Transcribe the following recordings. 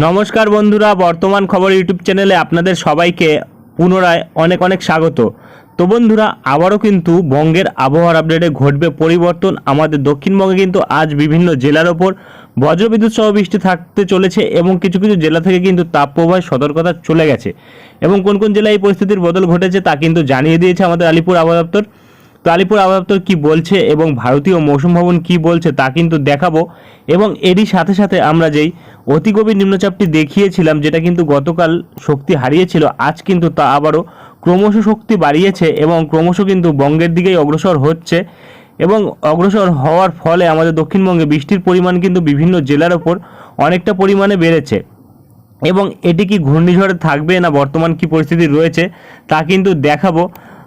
নমস্কার বন্ধুরা, বর্তমান খবর ইউটিউব চ্যানেলে আপনাদের সবাইকে পুনরায় অনেক অনেক স্বাগত। তো বন্ধুরা, আবারও কিন্তু বঙ্গের আবহাওয়ার আপডেটে ঘটবে পরিবর্তন। আমাদের দক্ষিণবঙ্গে কিন্তু আজ বিভিন্ন জেলার ওপর বজ্রবিদ্যুৎ সহ বৃষ্টি থাকতে চলেছে এবং কিছু কিছু জেলা থেকে কিন্তু তাপপ্রবাহের সতর্কতা চলে গেছে। এবং কোন কোন জেলায় এই পরিস্থিতির বদল ঘটেছে তা কিন্তু জানিয়ে দিয়েছে আমাদের আলিপুর আবহাওয়া দপ্তর। তো আলিপুর আবহাওয়া দপ্তর কী বলছে এবং ভারতীয় মৌসুম ভবন কী বলছে তা কিন্তু দেখাবো। এবং এরই সাথে সাথে আমরা যেই অতি গভীর নিম্নচাপটি দেখিয়েছিলাম, যেটা কিন্তু গতকাল শক্তি হারিয়েছিল, আজ কিন্তু তা আবারও ক্রমশ শক্তি বাড়িয়েছে এবং ক্রমশ কিন্তু বঙ্গের দিকেই অগ্রসর হচ্ছে। এবং অগ্রসর হওয়ার ফলে আমাদের দক্ষিণবঙ্গে বৃষ্টির পরিমাণ কিন্তু বিভিন্ন জেলার ওপর অনেকটা পরিমাণে বেড়েছে। এবং এটি কি ঘূর্ণিঝড়ে থাকবে না বর্তমান কি পরিস্থিতি রয়েছে তা কিন্তু দেখাবো।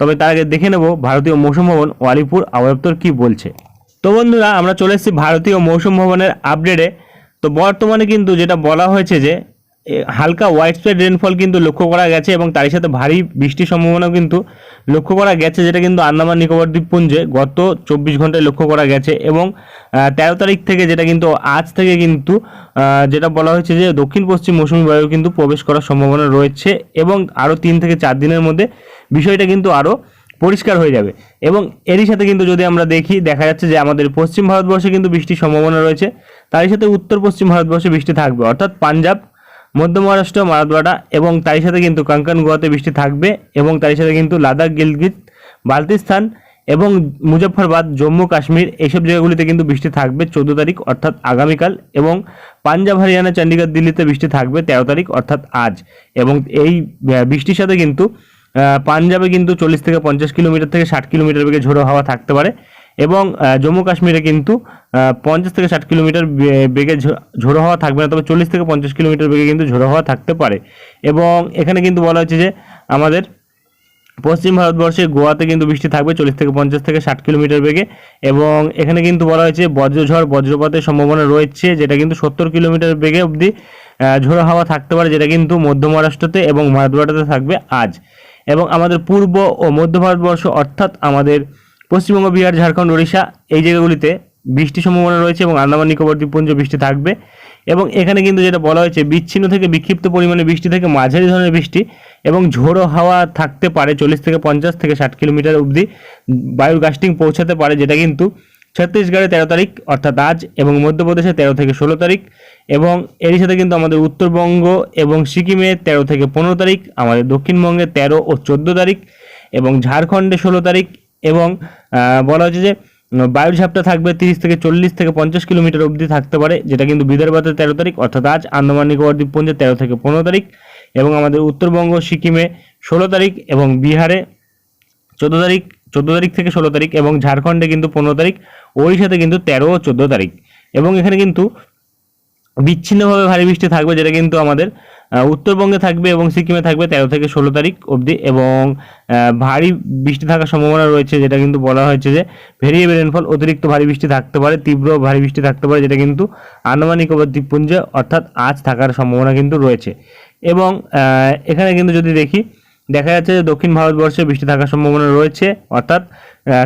তবে তার আগে দেখে নেব ভারতীয় মৌসুম ভবন ও আলিপুর আবহাওয়া দপ্তর কী বলছে। তো বন্ধুরা, আমরা চলে এসেছি ভারতীয় মৌসুম ভবনের আপডেটে তো বর্তমানে কিন্তু যেটা বলা হয়েছে যে হালকা হোয়াইট স্প্রেড রেনফল কিন্তু লক্ষ্য করা গেছে এবং তারই সাথে ভারী বৃষ্টির সম্ভাবনাও কিন্তু লক্ষ্য করা গেছে, যেটা কিন্তু আন্দামান নিকোবর দ্বীপপুঞ্জে গত চব্বিশ ঘন্টায় লক্ষ্য করা গেছে এবং তেরো তারিখ থেকে যেটা কিন্তু, আজ থেকে কিন্তু যেটা বলা হয়েছে যে দক্ষিণ পশ্চিম মৌসুমী বায়ু কিন্তু প্রবেশ করার সম্ভাবনা রয়েছে এবং আরও তিন থেকে চার দিনের মধ্যে বিষয়টা কিন্তু আরও পরিষ্কার হয়ে যাবে। এবং এরই সাথে কিন্তু যদি আমরা দেখি, দেখা যাচ্ছে যে আমাদের পশ্চিম ভারতবর্ষে কিন্তু বৃষ্টির সম্ভাবনা রয়েছে, তারই সাথে উত্তর পশ্চিম ভারতবর্ষে বৃষ্টি থাকবে। অর্থাৎ পাঞ্জাব মধ্য মহারাষ্ট্র, মারাঠওয়াড়া এবং তারই সাথে কিন্তু কাঙ্কান গোয়াতে বৃষ্টি থাকবে এবং তারই সাথে কিন্তু লাদাখ, গিলগিত, বালতিস্তান এবং মুজফ্ফরবাদ, জম্মু, কাশ্মীর এইসব জায়গাগুলিতে কিন্তু বৃষ্টি থাকবে চোদ্দ তারিখ, অর্থাৎ আগামীকাল এবং পাঞ্জাব, হরিয়ানা চণ্ডীগড় দিল্লিতে বৃষ্টি থাকবে তেরো তারিখ, অর্থাৎ আজ এবং এই বৃষ্টির সাথে কিন্তু পাঞ্জাবে কিন্তু চল্লিশ থেকে পঞ্চাশ কিলোমিটার থেকে ষাট কিলোমিটার বেগে ঝোড়ো হাওয়া থাকতে পারে। এবং জম্মু কাশ্মীরে কিন্তু পঞ্চাশ থেকে ষাট কিলোমিটার বেগে ঝোড়ো হাওয়া থাকবে না, তবে চল্লিশ থেকে পঞ্চাশ কিলোমিটার বেগে কিন্তু ঝোড়ো হাওয়া থাকতে পারে। এবং এখানে কিন্তু বলা হচ্ছে যে, আমাদের পশ্চিম ভারতবর্ষে গোয়াতে কিন্তু বৃষ্টি থাকবে চল্লিশ থেকে পঞ্চাশ থেকে ষাট কিলোমিটার বেগে। এবং এখানে কিন্তু বলা হয়েছে বজ্রঝড়, বজ্রপাতের সম্ভাবনা রয়েছে, যেটা কিন্তু সত্তর কিলোমিটার বেগে অবধি ঝোড়ো হাওয়া থাকতে পারে, যেটা কিন্তু মধ্য মহারাষ্ট্রতে এবং মারাঠওয়াড়াতে থাকবে আজ। এবং আমাদের পূর্ব ও মধ্য ভারতবর্ষ, অর্থাৎ আমাদের পশ্চিমবঙ্গ, বিহার, ঝাড়খণ্ড, ওড়িশা এই জায়গাগুলিতে বৃষ্টির সম্ভাবনা রয়েছে এবং আন্দামান, নিকোবর দ্বীপপুঞ্জ বৃষ্টি থাকবে। এবং এখানে কিন্তু যেটা বলা হয়েছে, বিচ্ছিন্ন থেকে বিক্ষিপ্ত পরিমাণে বৃষ্টি থেকে মাঝারি ধরনের বৃষ্টি এবং ঝোড়ো হাওয়া থাকতে পারে চল্লিশ থেকে পঞ্চাশ থেকে ষাট কিলোমিটার অবধি বায়ুর গাস্টিং পৌঁছাতে পারে, যেটা কিন্তু ছত্তিশগড়ে তেরো তারিখ, অর্থাৎ আজ, এবং মধ্যপ্রদেশে তেরো থেকে ষোলো তারিখ, এবং এরই সাথে কিন্তু আমাদের উত্তরবঙ্গ এবং সিকিমে তেরো থেকে পনেরো তারিখ, আমাদের দক্ষিণবঙ্গে তেরো ও চোদ্দ তারিখ, এবং ঝাড়খণ্ডে ষোলো তারিখ এবং বলা হচ্ছে যে বায়ুর ঝাপটা থাকবে তিরিশ থেকে চল্লিশ থেকে পঞ্চাশ কিলোমিটার অবধি থাকতে পারে, যেটা কিন্তু বিদর্ভাতে তেরো তারিখ, অর্থাৎ আজ আন্দামান নিকোবর দ্বীপপুঞ্জে তেরো থেকে পনেরো তারিখ এবং আমাদের উত্তরবঙ্গ, সিকিমে ষোলো তারিখ এবং বিহারে চোদ্দ তারিখ চোদ্দ তারিখ থেকে ষোলো তারিখ এবং ঝাড়খণ্ডে কিন্তু পনেরো তারিখ, ওড়িশাতে কিন্তু তেরো ও চোদ্দ তারিখ এবং এখানে কিন্তু বিচ্ছিন্নভাবে ভারী বৃষ্টি থাকবে, যেটা কিন্তু আমাদের উত্তরবঙ্গে থাকবে এবং সিকিমে থাকবে তেরো থেকে ষোলো তারিখ অবধি এবং ভারী বৃষ্টি থাকার সম্ভাবনা রয়েছে, যেটা কিন্তু বলা হয়েছে যে ভেরিয়েবল রেনফল অতিরিক্ত ভারী বৃষ্টি থাকতে পারে, তীব্র ভারী বৃষ্টি থাকতে পারে, যেটা কিন্তু আন্দামান নিকোবর দ্বীপপুঞ্জে অর্থাৎ আজ থাকার সম্ভাবনা কিন্তু রয়েছে। এবং এখানে কিন্তু যদি দেখি, দেখা যাচ্ছে যে দক্ষিণ ভারতবর্ষে বৃষ্টি থাকার সম্ভাবনা রয়েছে, অর্থাৎ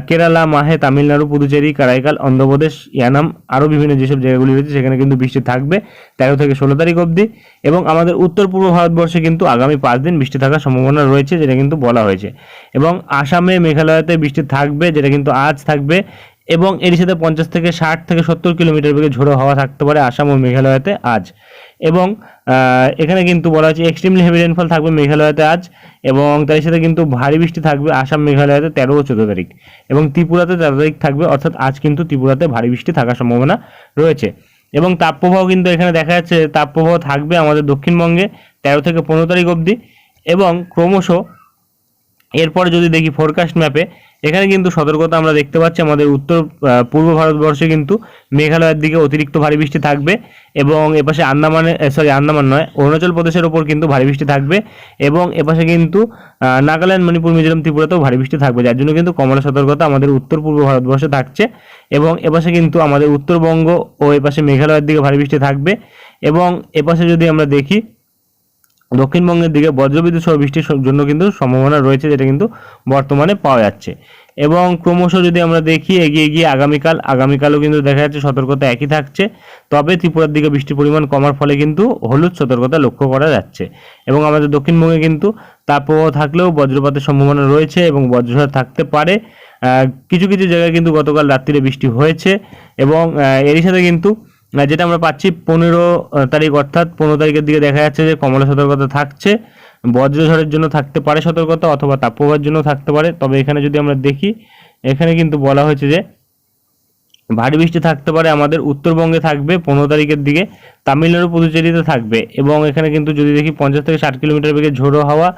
কেরালা, মাহে, তামিলনাড়ু, পুদুচেরি, কারাইকাল, অন্ধ্রপ্রদেশ, ইয়ানাম আরও বিভিন্ন যেসব জায়গাগুলি রয়েছে সেখানে কিন্তু বৃষ্টি থাকবে তেরো থেকে ষোলো তারিখ অবধি। এবং আমাদের উত্তর পূর্ব ভারতবর্ষে কিন্তু আগামী পাঁচ দিন বৃষ্টি থাকার সম্ভাবনা রয়েছে, যেটা কিন্তু বলা হয়েছে। এবং আসামে মেঘালয়তে বৃষ্টি থাকবে, যেটা কিন্তু আজ থাকবে। এবং এর সাথে পঞ্চাশ থেকে ষাট থেকে সত্তর কিলোমিটার বেগে ঝোড়ো হাওয়া থাকতে পারে আসাম ও মেঘালয়তে আজ। এবং এখানে কিন্তু বলা হচ্ছে এক্সট্রিমলি হেভি রেনফল থাকবে মেঘালয়তে আজ এবং তার সাথে কিন্তু ভারী বৃষ্টি থাকবে আসাম মেঘালয়তে তেরো ও চোদ্দ তারিখ এবং ত্রিপুরাতে তেরো তারিখ থাকবে, অর্থাৎ আজ কিন্তু ত্রিপুরাতে ভারী বৃষ্টি থাকার সম্ভাবনা রয়েছে। এবং তাপপ্রবাহ কিন্তু এখানে দেখা যাচ্ছে, তাপপ্রবাহ থাকবে আমাদের দক্ষিণবঙ্গে তেরো থেকে পনেরো তারিখ অবধি এবং ক্রমশ এরপরে যদি দেখি ফোরকাস্ট ম্যাপে এখানে কিন্তু সতর্কতা আমরা দেখতে পাচ্ছি, আমাদের উত্তর পূর্ব ভারতবর্ষে কিন্তু মেঘালয়ের দিকে অতিরিক্ত ভারী বৃষ্টি থাকবে এবং এপাশে আন্দামানে সরি আন্দামান নয়, অরুণাচল প্রদেশের ওপর কিন্তু ভারী বৃষ্টি থাকবে এবং এপাশে কিন্তু নাগাল্যান্ড, মণিপুর, মিজোরাম, ত্রিপুরাতেও ভারী বৃষ্টি থাকবে। যার জন্য কিন্তু কমলা সতর্কতা আমাদের উত্তর পূর্ব ভারতবর্ষে থাকছে এবং এপাশে কিন্তু আমাদের উত্তরবঙ্গ ও এপাশে মেঘালয়ের দিকে ভারী বৃষ্টি থাকবে এবং এপাশে যদি আমরা দেখি দক্ষিণবঙ্গের দিকে বজ্রবিদ্যুৎ সহ বৃষ্টির জন্য কিন্তু সম্ভাবনা রয়েছে, যেটা কিন্তু বর্তমানে পাওয়া যাচ্ছে। এবং ক্রমশ যদি আমরা দেখি, এগিয়ে গিয়ে আগামীকাল, আগামীকালও কিন্তু দেখা যাচ্ছে সতর্কতা একই থাকছে। তবে ত্রিপুরার দিকে বৃষ্টির পরিমাণ কমার ফলে কিন্তু হলুদ সতর্কতা লক্ষ্য করা যাচ্ছে। এবং আমাদের দক্ষিণবঙ্গে কিন্তু তাপপ্রবাহ থাকলেও বজ্রপাতের সম্ভাবনা রয়েছে এবং বজ্রঝড় থাকতে পারে। কিছু কিছু জায়গায় কিন্তু গতকাল রাত্রিরে বৃষ্টি হয়েছে এবং এরই সাথে কিন্তু যেটা আমরা পাচ্ছি পনেরো তারিখ, অর্থাৎ পনেরো তারিখের দিকে দেখা যাচ্ছে যে কমলা সতর্কতা থাকছে। বজ্রঝড়ের জন্য থাকতে পারে সতর্কতা অথবা তাপপ্রবাহের জন্য থাকতে পারে। তবে এখানে যদি আমরা দেখি, এখানে কিন্তু বলা হয়েছে যে ভারী বৃষ্টি থাকতে পারে আমাদের উত্তরবঙ্গে থাকবে পনেরো তারিখের দিকে, তামিলনাড়ু পুদুচেরিতে থাকবে এবং এখানে কিন্তু যদি দেখি পঞ্চাশ থেকে ষাট কিলোমিটার বেগে ঝোড়ো হাওয়া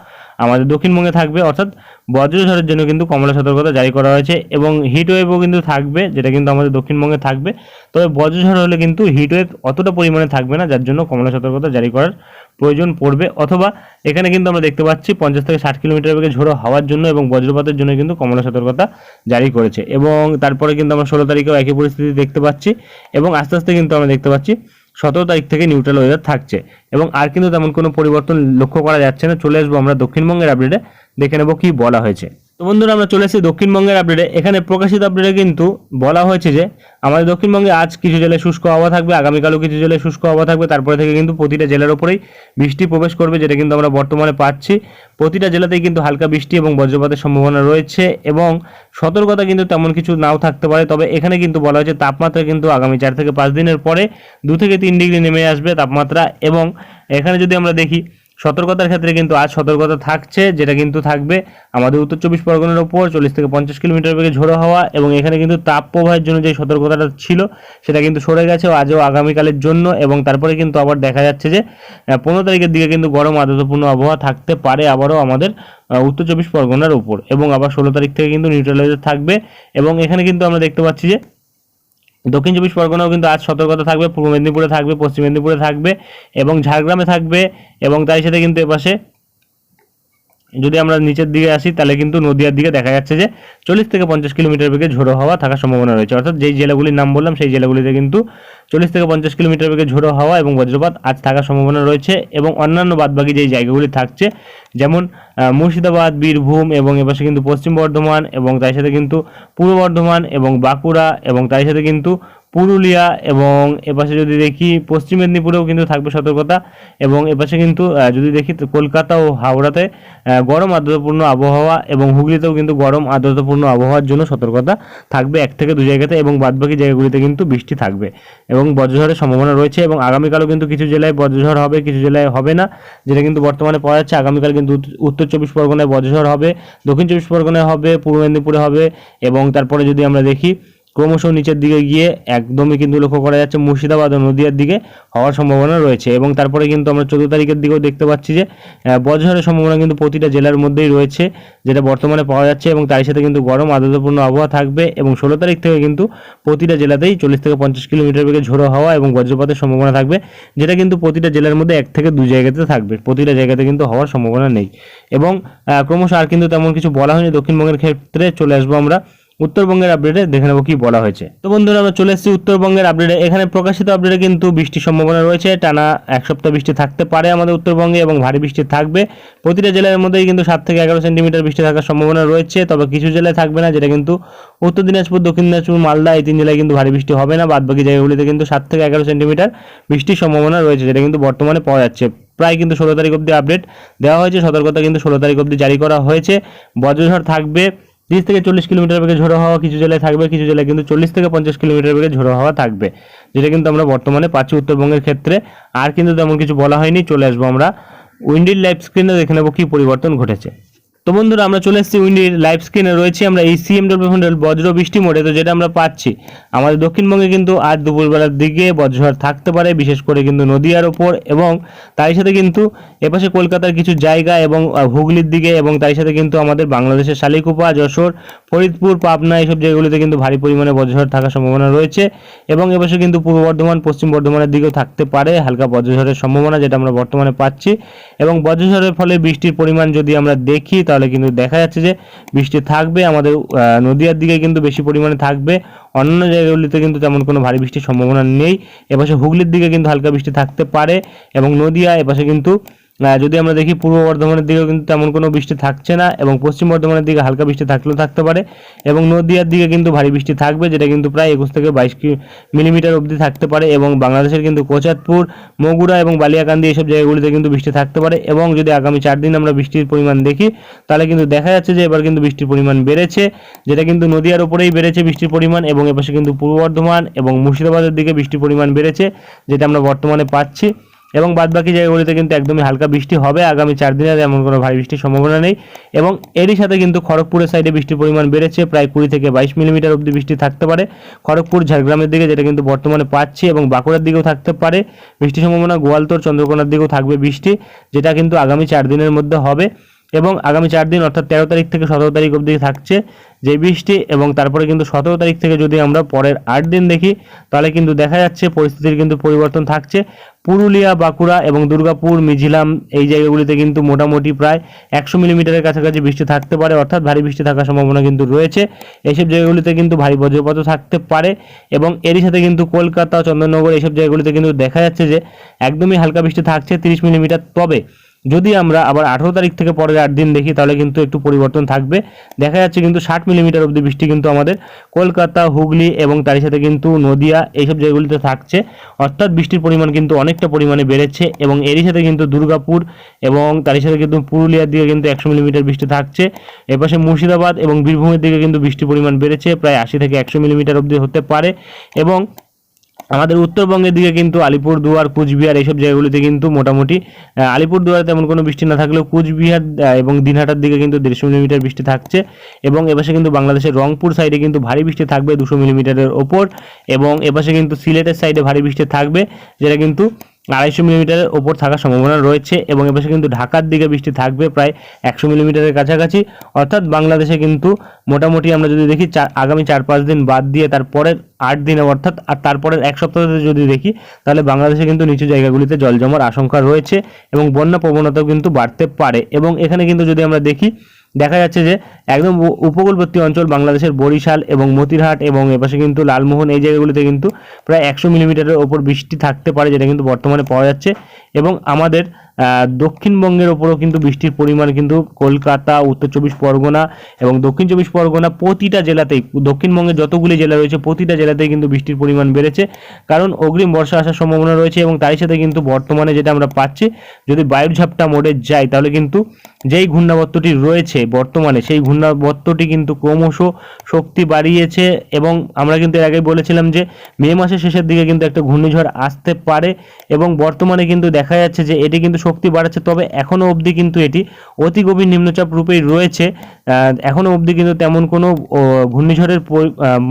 আমাদের দক্ষিণবঙ্গে থাকবে, অর্থাৎ বজ্রঝড়ের জন্য কিন্তু কমলা সতর্কতা জারি করা হয়েছে এবং হিটওয়েভও কিন্তু থাকবে, যেটা কিন্তু আমাদের দক্ষিণবঙ্গে থাকবে। তবে বজ্রঝড় হলে কিন্তু হিটওয়েভ অতটা পরিমাণে থাকবে না, যার জন্য কমলা সতর্কতা জারি করার প্রয়োজন পড়বে। অথবা এখানে কিন্তু আমরা দেখতে পাচ্ছি পঞ্চাশ থেকে ষাট কিলোমিটার বেগে ঝোড়ো হওয়ার জন্য এবং বজ্রপাতের জন্য কিন্তু কমলা সতর্কতা জারি করেছে। এবং তারপরে কিন্তু আমরা ষোলো তারিখেও একই পরিস্থিতি দেখতে পাচ্ছি এবং আস্তে আস্তে কিন্তু আমরা দেখতে পাচ্ছি সতেরো তারিখ থেকে নিউট্রাল ওয়েদার থাকছে। এবং আর কিন্তু তেমন কোনো পরিবর্তন লক্ষ্য করা যাচ্ছে না। চলে আসব আমরা দক্ষিণবঙ্গের আপডেটে দেখে নেব কি বলা হয়েছে। তো বন্ধুরা, আমরা চলে এসেছি দক্ষিণবঙ্গের আপডেটে এখানে প্রকাশিত আপডেটে কিন্তু বলা হয়েছে যে, আমাদের দক্ষিণবঙ্গে আজ কিছু জেলায় শুষ্ক আবহাওয়া থাকবে, আগামীকালও কিছু জেলায় শুষ্ক আবহাওয়া থাকবে, তারপরে থেকে কিন্তু প্রতিটা জেলার ওপরেই বৃষ্টি প্রবেশ করবে, যেটা কিন্তু আমরা বর্তমানে পাচ্ছি। প্রতিটা জেলাতেই কিন্তু হালকা বৃষ্টি এবং বজ্রপাতের সম্ভাবনা রয়েছে এবং সতর্কতা কিন্তু তেমন কিছু নাও থাকতে পারে। তবে এখানে কিন্তু বলা হয়েছে তাপমাত্রা কিন্তু আগামী চার থেকে পাঁচ দিনের পরে দু থেকে তিন ডিগ্রি নেমে আসবে তাপমাত্রা এবং এখানে যদি আমরা দেখি সতর্কতার ক্ষেত্রে কিন্তু আজ সতর্কতা থাকছে, যেটা কিন্তু থাকবে আমাদের উত্তর চব্বিশ পরগনার ওপর, চল্লিশ থেকে পঞ্চাশ কিলোমিটার বেগে ঝোড়ো হওয়া এবং এখানে কিন্তু তাপ প্রবাহের জন্য যে সতর্কতাটা ছিল, সেটা কিন্তু সরে গেছে আজও আগামীকালের জন্য এবং তারপরে কিন্তু আবার দেখা যাচ্ছে যে পনেরো তারিখের দিকে কিন্তু গরম আদ্রতাপূর্ণ আবহাওয়া থাকতে পারে আবারও আমাদের উত্তর চব্বিশ পরগনার উপর এবং আবার ষোলো তারিখ থেকে কিন্তু নিউট্রালাইজার থাকবে এবং এখানে কিন্তু আমরা দেখতে পাচ্ছি যে দক্ষিণ চব্বিশ পরগনাও কিন্তু আজ সতর্কতা থাকবে, পূর্ব মেদিনীপুরে থাকবে, পশ্চিম মেদিনীপুরে থাকবে এবং ঝাড়গ্রামে থাকবে এবং তাই সাথে কিন্তু এপাশে যদি আমরা নিচের দিকে আসি, তাহলে কিন্তু নদিয়ার দিকে দেখা যাচ্ছে যে চল্লিশ থেকে পঞ্চাশ কিলোমিটার বেগে ঝোড়ো হাওয়া থাকার সম্ভাবনা রয়েছে। অর্থাৎ যেই জেলাগুলির নাম বললাম, সেই জেলাগুলিতে কিন্তু চল্লিশ থেকে পঞ্চাশ কিলোমিটার বেগে ঝোড়ো হাওয়া এবং বজ্রপাত আজ থাকার সম্ভাবনা রয়েছে এবং অন্যান্য বাদবাকি যেই জায়গাগুলি থাকছে, যেমন মুর্শিদাবাদ, বীরভূম এবং এপাশে কিন্তু পশ্চিম বর্ধমান এবং তার সাথে কিন্তু পূর্ব বর্ধমান এবং বাঁকুড়া এবং তার সাথে কিন্তু পুরুলিয়া এবং এপাশে যদি দেখি পশ্চিম মেদিনীপুরেও কিন্তু থাকবে সতর্কতা এবং এপাশে কিন্তু যদি দেখি কলকাতা ও হাওড়াতে গরম আর্দ্রতাপূর্ণ আবহাওয়া এবং হুগলিতেও কিন্তু গরম আর্দ্রতাপূর্ণ আবহাওয়ার জন্য সতর্কতা থাকবে এক থেকে দু জায়গাতে এবং বাদবাকি জায়গাগুলিতে কিন্তু বৃষ্টি থাকবে এবং বজ্রঝড়ের সম্ভাবনা রয়েছে এবং আগামীকালও কিন্তু কিছু জেলায় বজ্রঝড় হবে, কিছু জেলায় হবে না। যেটা কিন্তু বর্তমানে পাওয়া যাচ্ছে আগামীকাল কিন্তু উত্তর চব্বিশ পরগনায় বজ্রঝড় হবে, দক্ষিণ চব্বিশ পরগনায় হবে, পূর্ব মেদিনীপুরে হবে এবং তারপরে যদি আমরা দেখি ক্রমশ নিচের দিকে গিয়ে একদমই কিন্তু লক্ষ্য করা যাচ্ছে মুর্শিদাবাদ ও নদিয়ার দিকে হওয়ার সম্ভাবনা রয়েছে এবং তারপরে কিন্তু আমরা চোদ্দ তারিখের দিকেও দেখতে পাচ্ছি যে বজ্রঝড়ের সম্ভাবনা কিন্তু প্রতিটা জেলার মধ্যেই রয়েছে, যেটা বর্তমানে পাওয়া যাচ্ছে এবং তার সাথে কিন্তু গরম আর্দ্রতাপূর্ণ আবহাওয়া থাকবে এবং ষোলো তারিখ থেকে কিন্তু প্রতিটা জেলাতেই চল্লিশ থেকে পঞ্চাশ কিলোমিটার বেগে ঝোড়ো হাওয়া এবং বজ্রপাতের সম্ভাবনা থাকবে, যেটা কিন্তু প্রতিটা জেলার মধ্যে এক থেকে দুই জায়গাতে থাকবে, প্রতিটা জায়গাতে কিন্তু হওয়ার সম্ভাবনা নেই এবং ক্রমশ আর কিন্তু তেমন কিছু বলা হয়নি, দক্ষিণবঙ্গের ক্ষেত্রে চলে আসব আমরা। উত্তরবঙ্গের আপডেটে দেখে নেব কি বলা হয়েছে। তো বন্ধুরা, আমরা চলে এসেছি উত্তরবঙ্গের আপডেটে এখানে প্রকাশিত আপডেটে কিন্তু বৃষ্টির সম্ভাবনা রয়েছে। টানা এক সপ্তাহ বৃষ্টি থাকতে পারে আমাদের উত্তরবঙ্গে এবং ভারী বৃষ্টি থাকবে। প্রতিটা জেলার মধ্যেই কিন্তু সাত থেকে এগারো সেন্টিমিটার বৃষ্টি থাকার সম্ভাবনা রয়েছে। তবে কিছু জেলায় থাকবে না, যেটা কিন্তু উত্তর দিনাজপুর, দক্ষিণ দিনাজপুর, মালদা, এই তিন জেলায় কিন্তু ভারী বৃষ্টি হবে না। বাদ বাকি জায়গাগুলিতে কিন্তু সাত থেকে এগারো সেন্টিমিটার বৃষ্টির সম্ভাবনা রয়েছে, যেটা কিন্তু বর্তমানে পাওয়া যাচ্ছে। প্রায় কিন্তু ষোলো তারিখ অবধি আপডেট দেওয়া হয়েছে। সতর্কতা কিন্তু ষোলো তারিখ অবধি জারি করা হয়েছে। বজ্রঝড় থাকবে। তিরিশ থেকে চল্লিশ কিলোমিটার বেগে ঝোড়ো হাওয়া কিছু জেলায় থাকবে, কিছু জেলায় কিন্তু চল্লিশ থেকে পঞ্চাশ কিলোমিটার বেগে ঝোড়ো হাওয়া থাকবে, যেটা কিন্তু আমরা বর্তমানে পাচ্ছি উত্তরবঙ্গের ক্ষেত্রে। আর কিন্তু তেমন কিছু বলা হয়নি, চলে আসব আমরা। উইন্ডিল লাইফ স্ক্রিনে দেখে নেব কী পরিবর্তন ঘটেছে। তো বন্ধুরা, আমরা চলে এসেছি উইন্ডির লাইভ স্ক্রিনে রয়েছি আমরা এই সিএমডব্লিউ মডেল বজ্র বৃষ্টি মোডে, তো যেটা আমরা পাচ্ছি। আমাদের দক্ষিণবঙ্গে কিন্তু আজ দুপুরবেলার দিকে বজ্রঝড় থাকতে পারে, বিশেষ করে কিন্তু নদিয়ার ওপর এবং তারই সাথে কিন্তু এপাশে কলকাতার কিছু জায়গা এবং হুগলির দিকে এবং তারই সাথে কিন্তু আমাদের বাংলাদেশের শালিকুপা, যশোর, ফরিদপুর, পাবনা এইসব জায়গাগুলিতে কিন্তু ভারী পরিমাণে বজ্রঝড় থাকার সম্ভাবনা রয়েছে এবং এপাশে কিন্তু পূর্ব বর্ধমান, পশ্চিম বর্ধমানের দিকেও থাকতে পারে হালকা বজ্রঝড়ের সম্ভাবনা যেটা আমরা বর্তমানে পাচ্ছি এবং বজ্রঝড়ের ফলে বৃষ্টির পরিমাণ যদি আমরা দেখি, তাহলে কিন্তু দেখা যাচ্ছে যে বৃষ্টি থাকবে, আমাদের নদীয়ার দিকে কিন্তু বেশি পরিমাণে থাকবে। অন্যান্য জায়গাগুলিতে কিন্তু তেমন কোনো ভারী বৃষ্টির সম্ভাবনা নেই। এপাশে হুগলির দিকে কিন্তু হালকা বৃষ্টি থাকতে পারে এবং নদীয়া এপাশে কিন্তু যদি আমরা দেখি পূর্ব বর্ধমানের দিকেও কিন্তু তেমন কোনো বৃষ্টি থাকছে না এবং পশ্চিম বর্ধমানের দিকে হালকা বৃষ্টি থাকলেও থাকতে পারে এবং নদিয়ার দিকে কিন্তু ভারী বৃষ্টি থাকবে, যেটা কিন্তু প্রায় একুশ থেকে বাইশ মিলিমিটার অবধি থাকতে পারে এবং বাংলাদেশের কিন্তু কোচাতপুর মগুড়া এবং বালিয়াকান্দি এইসব জায়গাগুলিতে কিন্তু বৃষ্টি থাকতে পারে এবং যদি আগামী চার দিন আমরা বৃষ্টির পরিমাণ দেখি, তাহলে কিন্তু দেখা যাচ্ছে যে এবার কিন্তু বৃষ্টির পরিমাণ বেড়েছে, যেটা কিন্তু নদিয়ার উপরেই বেড়েছে বৃষ্টির পরিমাণ এবং এপাশে কিন্তু পূর্ব বর্ধমান এবং মুর্শিদাবাদের দিকে বৃষ্টির পরিমাণ বেড়েছে, যেটা আমরা বর্তমানে পাচ্ছি। এবং বাদবাকি জায়গাগুলিতে কিন্তু একদমই হালকা বৃষ্টি হবে। আগামী চার দিনে এমন কোনো ভারী বৃষ্টির সম্ভাবনা নেই। এবং এরই সাথে কিন্তু খড়গপুরের সাইডে বৃষ্টির পরিমাণ বেড়েছে। প্রায় কুড়ি থেকে বাইশ মিলিমিটার অব্দি বৃষ্টি থাকতে পারে। খড়গপুর, ঝাড়গ্রামের দিকে যেটা কিন্তু বর্তমানে পাচ্ছি এবং বাঁকুড়ার দিকেও থাকতে পারে। বৃষ্টির সম্ভাবনা গোয়ালতোর, চন্দ্রকোনার দিকেও থাকবে বৃষ্টি, যেটা কিন্তু আগামী চার দিনের মধ্যে হবে। এবং আগামী চার দিন, অর্থাৎ তেরো তারিখ থেকে সতেরো তারিখ অবধি থাকছে যে বৃষ্টি এবং তারপরে কিন্তু সতেরো তারিখ থেকে যদি আমরা পরের আট দিন দেখি, তাহলে কিন্তু দেখা যাচ্ছে পরিস্থিতির কিন্তু পরিবর্তন থাকছে। পুরুলিয়া, বাঁকুড়া এবং দুর্গাপুর মিঝিলাম এই জায়গাগুলিতে কিন্তু মোটামুটি প্রায় একশো মিলিমিটারের কাছাকাছি বৃষ্টি থাকতে পারে, অর্থাৎ ভারী বৃষ্টি থাকার সম্ভাবনা কিন্তু রয়েছে। এইসব জায়গাগুলিতে কিন্তু ভারী বজ্রপাত থাকতে পারে এবং এরই সাথে কিন্তু কলকাতা চন্দননগর এইসব জায়গাগুলিতে কিন্তু দেখা যাচ্ছে যে একদমই হালকা বৃষ্টি থাকছে তিরিশ মিলিমিটার তবে। যদি আমরা আবার আঠেরো তারিখ থেকে পরের আট দিন দেখি, তাহলে কিন্তু একটু পরিবর্তন থাকবে। দেখা যাচ্ছে কিন্তু ষাট মিলিমিটার অবধি বৃষ্টি কিন্তু আমাদের কলকাতা, হুগলি এবং তারই সাথে কিন্তু নদিয়া এইসব জায়গাগুলিতে থাকছে। অর্থাৎ বৃষ্টির পরিমাণ কিন্তু অনেকটা পরিমাণে বেড়েছে এবং এরই সাথে কিন্তু দুর্গাপুর এবং তারই সাথে কিন্তু পুরুলিয়ার দিকে কিন্তু একশো মিলিমিটার বৃষ্টি থাকছে। এপাশে মুর্শিদাবাদ এবং বীরভূমের দিকে কিন্তু বৃষ্টির পরিমাণ বেড়েছে, প্রায় আশি থেকে একশো মিলিমিটার অবধি হতে পারে এবং আমাদের উত্তরবঙ্গের দিকে কিন্তু আলিপুরদুয়ার কুচবিহার এইসব জায়গাগুলিতে কিন্তু মোটামুটি আলিপুরদুয়ারে তেমন কোনো বৃষ্টি না থাকলেও কুচবিহার এবং দিনহাটার দিকে কিন্তু দেড়শো মিলিমিটার বৃষ্টি থাকছে এবং এপাশে কিন্তু বাংলাদেশের রংপুর সাইডে কিন্তু ভারী বৃষ্টি থাকবে দুশো মিলিমিটারের ওপর এবং এপাশে কিন্তু সিলেটের সাইডে ভারী বৃষ্টি থাকবে, যেটা কিন্তু আড়াইশো মিলিমিটারের ওপর থাকার সম্ভাবনা রয়েছে এবং এপাশে কিন্তু ঢাকার দিকে বৃষ্টি থাকবে প্রায় একশো মিলিমিটারের কাছাকাছি। অর্থাৎ বাংলাদেশে কিন্তু মোটামুটি আমরা যদি দেখি চার- আগামী চার পাঁচ দিন বাদ দিয়ে তারপরের আট দিনে অর্থাৎ আর তারপরের এক সপ্তাহতে যদি দেখি, তাহলে বাংলাদেশে কিন্তু নিচু জায়গাগুলিতে জল জমার আশঙ্কা রয়েছে এবং বন্যা প্রবণতাও কিন্তু বাড়তে পারে। এবং এখানে কিন্তু যদি আমরা দেখি দেখা যাচ্ছে যে একদম উপকূলবর্তী অঞ্চল বাংলাদেশের বরিশাল এবং মতিরহাট এবং এপাশে কিন্তু লালমোহন এই জায়গাগুলিতে কিন্তু প্রায় একশো মিলিমিটারের ওপর বৃষ্টি থাকতে পারে, যেটা কিন্তু বর্তমানে পাওয়া যাচ্ছে। এবং আমাদের দক্ষিণবঙ্গের ওপরও কিন্তু বৃষ্টির পরিমাণ কিন্তু কলকাতা, উত্তর চব্বিশ পরগনা এবং দক্ষিণ চব্বিশ পরগনা প্রতিটা জেলাতেই, দক্ষিণবঙ্গের যতগুলি জেলা রয়েছে, প্রতিটা জেলাতেই কিন্তু বৃষ্টির পরিমাণ বেড়েছে। কারণ অগ্রিম বর্ষা আসার সম্ভাবনা রয়েছে এবং তাই সাথে কিন্তু বর্তমানে যেটা আমরা পাচ্ছি, যদি বায়ুর ঝাপটা মোড়ে যায়, তাহলে কিন্তু যেই ঘূর্ণাবর্তটি রয়েছে বর্তমানে, সেই ঘূর্ণাবর্তটি কিন্তু ক্রমশ শক্তি বাড়িয়েছে এবং আমরা কিন্তু এর আগে বলেছিলাম যে মে মাসের শেষের দিকে কিন্তু একটা ঘূর্ণিঝড় আসতে পারে এবং বর্তমানে কিন্তু দেখা যাচ্ছে যে এটি কিন্তু শক্তি বাড়াচ্ছে, তবে এখনও অবধি কিন্তু এটি অতি গভীর নিম্নচাপ রূপেই রয়েছে। এখনও অবধি কিন্তু তেমন কোনো ঘূর্ণিঝড়ের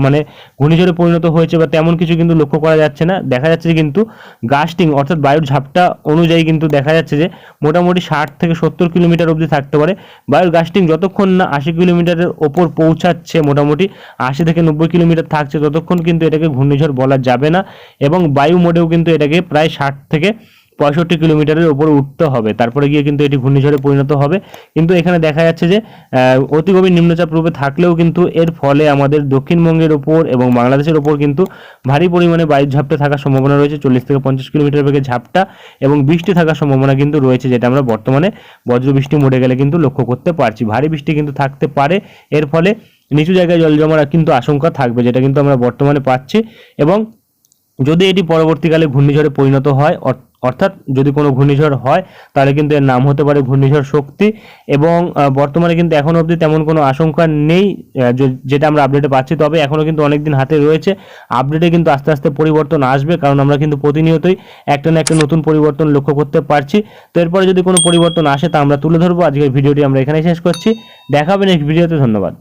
মানে ঘূর্ণিঝড়ে পরিণত হয়েছে বা তেমন কিছু কিন্তু লক্ষ্য করা যাচ্ছে না। দেখা যাচ্ছে কিন্তু গাস্টিং অর্থাৎ বায়ুর ঝাপটা অনুযায়ী কিন্তু দেখা যাচ্ছে যে মোটামুটি ষাট থেকে সত্তর কিলোমিটার অবধি থাকতে পারে। বায়ুর গাস্টিং যতক্ষণ না আশি কিলোমিটারের ওপর পৌঁছাচ্ছে, মোটামুটি আশি থেকে নব্বই কিলোমিটার থাকছে, ততক্ষণ কিন্তু এটাকে ঘূর্ণিঝড় বলা যাবে না। এবং বায়ু মোডেও কিন্তু এটাকে প্রায় ষাট থেকে পঁয়ষট্টি কিলোমিটারের উপরে উঠতে হবে। তারপরে গিয়ে কিন্তু এটি ঘূর্ণিঝড়ে পরিণত হবে। কিন্তু এখানে দেখা যাচ্ছে যে অতি গভীর নিম্নচাপ রূপে থাকলেও কিন্তু এর ফলে আমাদের দক্ষিণবঙ্গের ওপর এবং বাংলাদেশের ওপর কিন্তু ভারী পরিমাণে বায়ুর ঝাপটা থাকার সম্ভাবনা রয়েছে। চল্লিশ থেকে পঞ্চাশ কিলোমিটার বেগে ঝাপটা এবং বৃষ্টি থাকার সম্ভাবনা কিন্তু রয়েছে, যেটা আমরা বর্তমানে বজ্র বৃষ্টি মরে গেলে কিন্তু লক্ষ্য করতে পারছি। ভারী বৃষ্টি কিন্তু থাকতে পারে। এর ফলে নিচু জায়গায় জল জমার কিন্তু আশঙ্কা থাকবে, যেটা কিন্তু আমরা বর্তমানে পাচ্ছি। এবং যদি এটি পরবর্তীকালে ঘূর্ণিঝড়ে পরিণত হয় অর্থাৎ যদি কোনো ঘূর্ণিঝড় হয়, তাহলে কিন্তু এর নাম হতে পারে ঘূর্ণিঝড় শক্তি এবং বর্তমানে কিন্তু এখন অবধি তেমন কোনো আশঙ্কা নেই যেটা আমরা আপডেটে পাচ্ছি। তবে এখনও কিন্তু অনেক দিন হাতে রয়েছে। আপডেটে কিন্তু আস্তে আস্তে পরিবর্তন আসবে, কারণ আমরা কিন্তু প্রতিনিয়তই একটা না একটা নতুন পরিবর্তন লক্ষ্য করতে পারছি। তো এরপরে যদি কোনো পরিবর্তন আসে, তা আমরা তুলে ধরবো। আজকের ভিডিওটি আমরা এখানে শেষ করছি। দেখা নেক্সট ভিডিওতে। ধন্যবাদ।